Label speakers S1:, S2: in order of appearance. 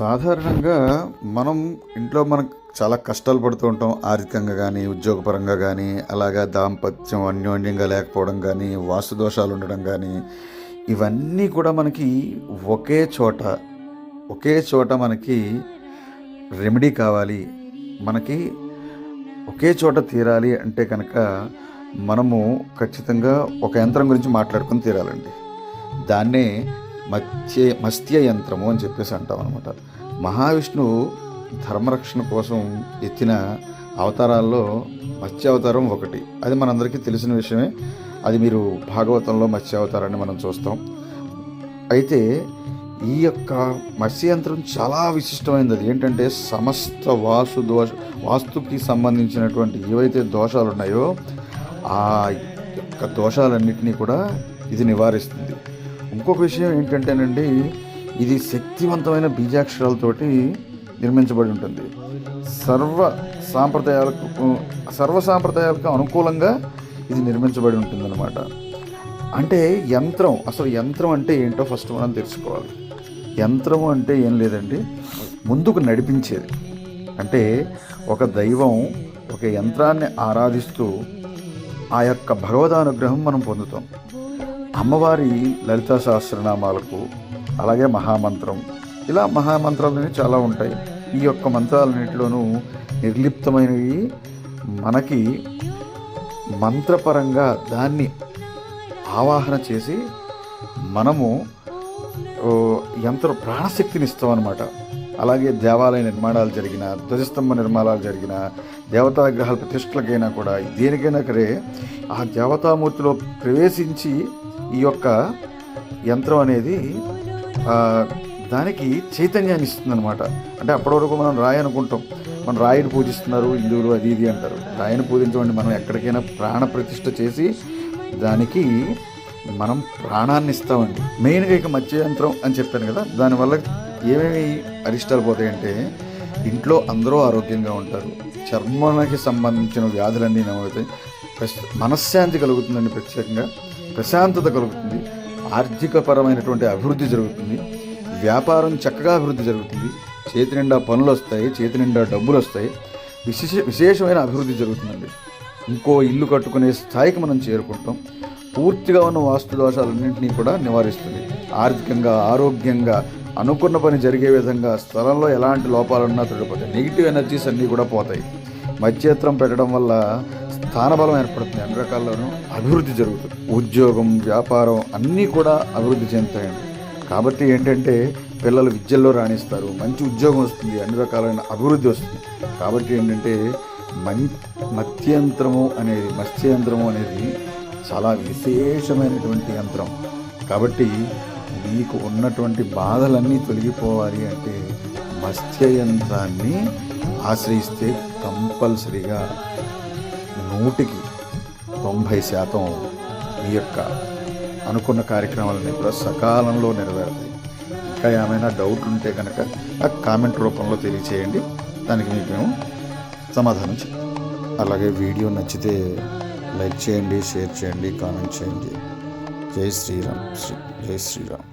S1: సాధారణంగా మనం ఇంట్లో మనకు చాలా కష్టాలు పడుతూ ఉంటాం. ఆర్థికంగా కానీ ఉద్యోగపరంగా కానీ అలాగా దాంపత్యం అన్యోన్యంగా లేకపోవడం కానీ వాస్తు దోషాలు ఉండడం కానీ ఇవన్నీ కూడా మనకి ఒకే చోట ఒకే చోట మనకి రెమెడీ కావాలి. మనకి ఒకే చోట తీరాలి అంటే కనుక మనము ఖచ్చితంగా ఒక యంత్రం గురించి మాట్లాడుకొని తీరాలండి. దాన్నే మత్స్య మత్స్య యంత్రము అని చెప్పేసి అంటాం అనమాట మహావిష్ణువు ధర్మరక్షణ కోసం ఎత్తిన అవతారాల్లో మత్స్య అవతారం ఒకటి. అది మనందరికీ తెలిసిన విషయమే. అది మీరు భాగవతంలో మత్స్య అవతారాన్ని మనం చూస్తాం. అయితే ఈ యొక్క మత్స్యంత్రం చాలా విశిష్టమైనది. అది ఏంటంటే సమస్త వాసు దోష వాస్తుకి సంబంధించినటువంటి ఏవైతే దోషాలు ఉన్నాయో ఆ యొక్క దోషాలన్నింటినీ కూడా ఇది నివారిస్తుంది. ఇంకొక విషయం ఏంటంటేనండి ఇది శక్తివంతమైన బీజాక్షరాలతోటి నిర్మించబడి ఉంటుంది. సర్వ సాంప్రదాయాలకు సర్వ సాంప్రదాయాలకు అనుకూలంగా ఇది నిర్మించబడి ఉంటుందన్నమాట. అంటే యంత్రం అసలు యంత్రం అంటే ఏంటో ఫస్ట్ మనం తెలుసుకోవాలి. యంత్రం అంటే ఏం లేదండి ముందుకు నడిపించేది. అంటే ఒక దైవం ఒక యంత్రాన్ని ఆరాధిస్తూ ఆ యొక్క భగవదానుగ్రహం మనం పొందుతాం. అమ్మవారి లలితా సహస్రనామాలకు అలాగే మహామంత్రం ఇలా మహామంత్రాలనే చాలా ఉంటాయి. ఈ యొక్క మంత్రాలన్నింటిలోనూ నిర్లిప్తమైనవి. మనకి మంత్రపరంగా దాన్ని ఆవాహన చేసి మనము ఎంతో యంత్ర ప్రాణశక్తిని ఇస్తామన్నమాట. అలాగే దేవాలయ నిర్మాణాలు జరిగిన ధ్వజస్తంభ నిర్మాణాలు జరిగిన దేవతాగ్రహాల ప్రతిష్టలకైనా కూడా దేనికైనా సరే ఆ దేవతామూర్తిలో ప్రవేశించి ఈ యొక్క యంత్రం అనేది దానికి చైతన్యాన్ని ఇస్తుంది అనమాట అంటే అప్పటి వరకు మనం రాయి అనుకుంటాం. మనం రాయిని పూజిస్తున్నారు హిందువులు అది ఇది అంటారు. రాయిని పూజించమండి మనం ఎక్కడికైనా ప్రాణ ప్రతిష్ఠ చేసి దానికి మనం ప్రాణాన్ని ఇస్తామండి. మెయిన్గా ఇక మత్స్య యంత్రం అని చెప్పాను కదా దానివల్ల ఏమేమి అరిష్టాలు పోతాయంటే ఇంట్లో అందరూ ఆరోగ్యంగా ఉంటారు. చర్మానికి సంబంధించిన వ్యాధులన్నీ ఏమవుతాయి ప్రస్- మనశ్శాంతి కలుగుతుందండి ప్రత్యేకంగా. ప్రశాంతత కలుగుతుంది. ఆర్థికపరమైనటువంటి అభివృద్ధి జరుగుతుంది. వ్యాపారం చక్కగా అభివృద్ధి జరుగుతుంది. చేతి నిండా పనులు వస్తాయి చేతి నిండా డబ్బులు వస్తాయి. విశేష విశేషమైన అభివృద్ధి జరుగుతుందండి. ఇంకో ఇల్లు కట్టుకునే స్థాయికి మనం చేరుకుంటాం. పూర్తిగా ఉన్న వాస్తు దోషాలన్నింటినీ కూడా నివారిస్తుంది. ఆర్థికంగా ఆరోగ్యంగా అనుకున్న పని జరిగే విధంగా స్థలంలో ఎలాంటి లోపాలున్నా తొలగిపోతాయి నెగిటివ్ ఎనర్జీస్ అన్నీ కూడా పోతాయి. మధ్యత్రం పెట్టడం వల్ల స్థానబలం ఏర్పడుతుంది అన్ని రకాల్లోనూ అభివృద్ధి జరుగుతుంది. ఉద్యోగం వ్యాపారం అన్నీ కూడా అభివృద్ధి చెందుతాయండి. కాబట్టి ఏంటంటే పిల్లలు విద్యల్లో రాణిస్తారు మంచి ఉద్యోగం వస్తుంది అన్ని రకాలైన అభివృద్ధి వస్తుంది. కాబట్టి ఏంటంటే మన్ మత్స్యంత్రము అనేది మత్స్యంత్రము అనేది చాలా విశేషమైనటువంటి యంత్రం. కాబట్టి మీకు ఉన్నటువంటి బాధలన్నీ తొలగిపోవాలి అంటే మత్స్య యంత్రాన్ని ఆశ్రయిస్తే కంపల్సరిగా నూటికి తొంభై శాతం మీ యొక్క అనుకున్న కార్యక్రమాలన్నీ కూడా సకాలంలో నెరవేరుతాయి. ఇంకా ఏమైనా డౌట్ ఉంటే కనుక ఆ కామెంట్ రూపంలో తెలియచేయండి. దానికి మీకు మేము సమాధానం చెప్తాం. అలాగే వీడియో నచ్చితే లైక్ చేయండి షేర్ చేయండి కామెంట్ చేయండి. జై శ్రీరామ్. శ్రీ జై శ్రీరామ్.